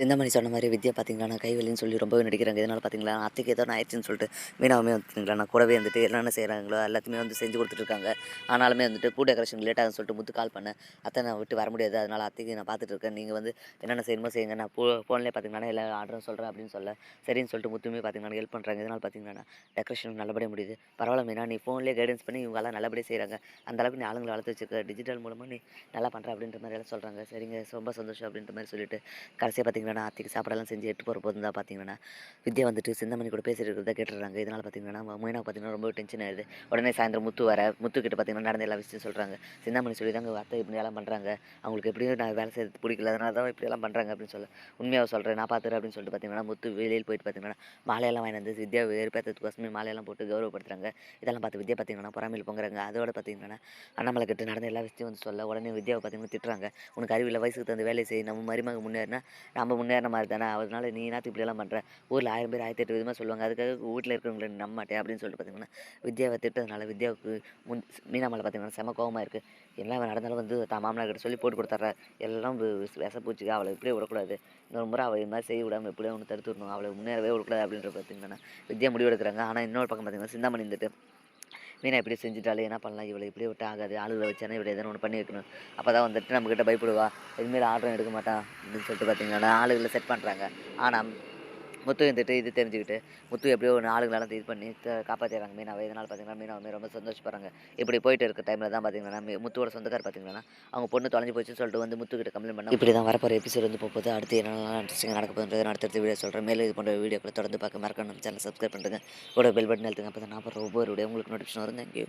சிந்தாமணி சொன்ன மாதிரி வித்யா பார்த்தீங்களா நான் கைவலின்னு சொல்லி ரொம்பவே நடிக்கிறாங்க. இதனால் பார்த்தீங்களா அத்தைக்கு ஏதோ நான் ஆயிடுச்சுன்னு சொல்லிட்டு மீனாவுமே வந்துட்டுங்களா நான் கூடவே வந்துட்டு என்னென்ன செய்கிறாங்களோ எல்லாத்தையுமே வந்து செஞ்சு கொடுத்துட்ருக்காங்க ஆனாலுமே வந்துட்டு பூ டெக்கரேஷன் லேட் ஆகுதுன்னு சொல்லிட்டு முத்து கால் பண்ணேன். அத்தை நான் விட்டு வர முடியாது. அதனால் அத்தைக்கு நான் பார்த்துட்டு இருக்கேன். நீங்கள் வந்து என்னென்ன செய்யணுமோ செய்யுங்க. நான் ஃபோ ஃபோன்லேயே பார்த்தீங்கன்னா எல்லா ஆர்டரும் சொல்கிறேன் அப்படின்னு சொல்ல சரின்னு சொல்லிட்டு முத்துமே பார்த்தீங்கன்னா ஹெல்ப் பண்ணுறாங்க இதனால் பார்த்தீங்கன்னா டெக்கரேஷன் நல்லபடியாக முடியுது. பரவாயில்ல மீனா நீ ஃபோன்லேயே கைடன்ஸ் பண்ணி இவங்கெல்லாம் நல்லபடியாக செய்கிறாங்க அந்த அளவுக்கு நீ ஆளுங்களை வளர்த்து வச்சுருக்க. டிஜிட்டல் மூலமாக நீ நல்லா பண்ணுற அப்படின்ற மாதிரி எல்லாம் சொல்கிறாங்க சரிங்க ரொம்ப சந்தோஷம் அப்படின்ற மாதிரி சொல்லிட்டு கடைசியாக பார்த்தீங்கன்னா அத்தைக்கு சாப்பாடெல்லாம் செஞ்சு எட்டு போகிற போது தான் பார்த்தீங்கன்னா வித்யா வந்துட்டு சிந்தமணி கூட பேசிட்டு இருக்கிறத கேட்டுறாங்க இதனால் பார்த்தீங்கன்னா மொயினா பார்த்தீங்கன்னா ரொம்ப டென்ஷன் ஆயிடுது. உடனே சாயந்தரம் முத்து வர முத்து கிட்ட பார்த்தீங்கன்னா நடந்த எல்லா விஷயம் சொல்கிறாங்க சிந்தாமணி சொல்லி தாங்க அத்தை இப்படி எல்லாம் பண்ணுறாங்க அவங்களுக்கு எப்படியும் நான் வேலை செய்யறது பிடிக்கல அதனால தான் இப்படியெல்லாம் பண்ணுறாங்க அப்படின்னு சொல்ல உண்மையாக சொல்கிறேன் நான் பார்த்துறேன் அப்படின்னு சொல்லிட்டு பார்த்தீங்கன்னா முத்து வெளியில் போயிட்டு பார்த்தீங்கன்னா மாலையெல்லாம் வாங்கி வந்து வித்யா வெறுப்பேற்றதுக்கோசமே மாலையெல்லாம் போட்டு கௌரவப்படுத்துறாங்க. இதெல்லாம் பார்த்து வித்யா பார்த்தீங்கன்னா பொறாமையில் பொங்குறாங்க. அதோட பார்த்தீங்கன்னா அண்ணாமலை கிட்ட நடந்த எல்லா விஷயம் வந்து சொல்ல உடனே வித்யாவை பார்த்தீங்கன்னா திட்டுறாங்க. உனக்கு அறிவில்லை வயசுக்கு தகுந்த வேலையை செய்ய நம்ம மருமக முன்னேறினா நம்ம முன்னேற மாதிரி தானே அதனால நீ என்னத்து இப்படியெல்லாம் பண்ணுற ஊரில் ஆயிரம் பேர் ஆயிரத்தி எட்டு விதமாக சொல்லுவாங்க. அதுக்காக வீட்டில் இருக்கிறவங்களை நீ நம்ப மாட்டேன் அப்படின்னு சொல்லிட்டு பார்த்தீங்கன்னா வித்யாவை திட்டதுனால வித்யாவுக்கு முன் மீனாமலை பார்த்தீங்கன்னா செம கோவமாக இருக்குது எல்லாம் நடந்தாலும் வந்து தான் மாமனார் கிட்ட சொல்லி போட்டு கொடுத்துட்றா. எல்லாம் விசப்பூச்சிக்கு அவளை இப்படியே விடக்கூடாது. இன்னொரு முறை அவள் இது மாதிரி செய்ய விடாமல் எப்படியோ ஒன்று தடுத்து விடணும். அவளை முன்னேறவே விடக்கூடாது அப்படின்ற பார்த்தீங்கன்னா வித்யா முடிவு எடுக்கிறாங்க ஆனால் இன்னொரு பக்கம் பார்த்தீங்கன்னா சிந்தாமணி இருந்துட்டு மீனா இப்படி செஞ்சுட்டாலே என்ன பண்ணலாம்? இவளை இப்படி விட்டு ஆகாது. ஆளுகளை வச்சானே இப்படி எதனா ஒன்று பண்ணி வைக்கணும் அப்போ தான் வந்துட்டு நம்மக்கிட்ட பயப்படுவா. இதுமாரி ஆர்டரும் எடுக்க மாட்டான். அப்படின்னு சொல்லிட்டு பார்த்தீங்கன்னா ஆளுகளை செட் பண்ணுறாங்க ஆனால் முத்து இருந்துட்டு இது தெரிஞ்சுக்கிட்டு முத்து எப்படியோ ஒரு ஆளுங்களெல்லாம் இது பண்ணி காப்பாற்றிடுறாங்க மீனாவை இதனால் பார்த்தீங்கன்னா மீனாவை ரொம்ப சந்தோஷப்படுறாங்க. இப்படி போயிட்டு இருக்க டைமில் தான் பார்த்தீங்கன்னா முத்துவோட சொந்தக்கார் பார்த்தீங்கன்னா அவங்க பொண்ணு தொலைஞ்சு போச்சுன்னு சொல்லிட்டு வந்து முத்துக்கிட்ட கம்ப்ளைண்ட் பண்ணாங்க இப்படி தான் வரப்போகிற எபிசோட் வந்து போகுது அடுத்து என்னெல்லாம் இன்ட்ரெஸ்டிங் நடக்க போகிறது அடுத்தடுத்த வீடியோ சொல்கிறேன் மேலே இது போன்ற வீடியோக்களை தொடர்ந்து பார்க்க மறக்கணும் சேனல் சப்ஸ்கிரைப் பண்ணுறேங்க கூட பெல் பட்டன் எழுத்துங்க அப்போ தான் நான் போடுற ஒவ்வொரு வீடியோ உங்களுக்கு நோட்டிஃபிகேஷன் வரும். தேங்க்யூ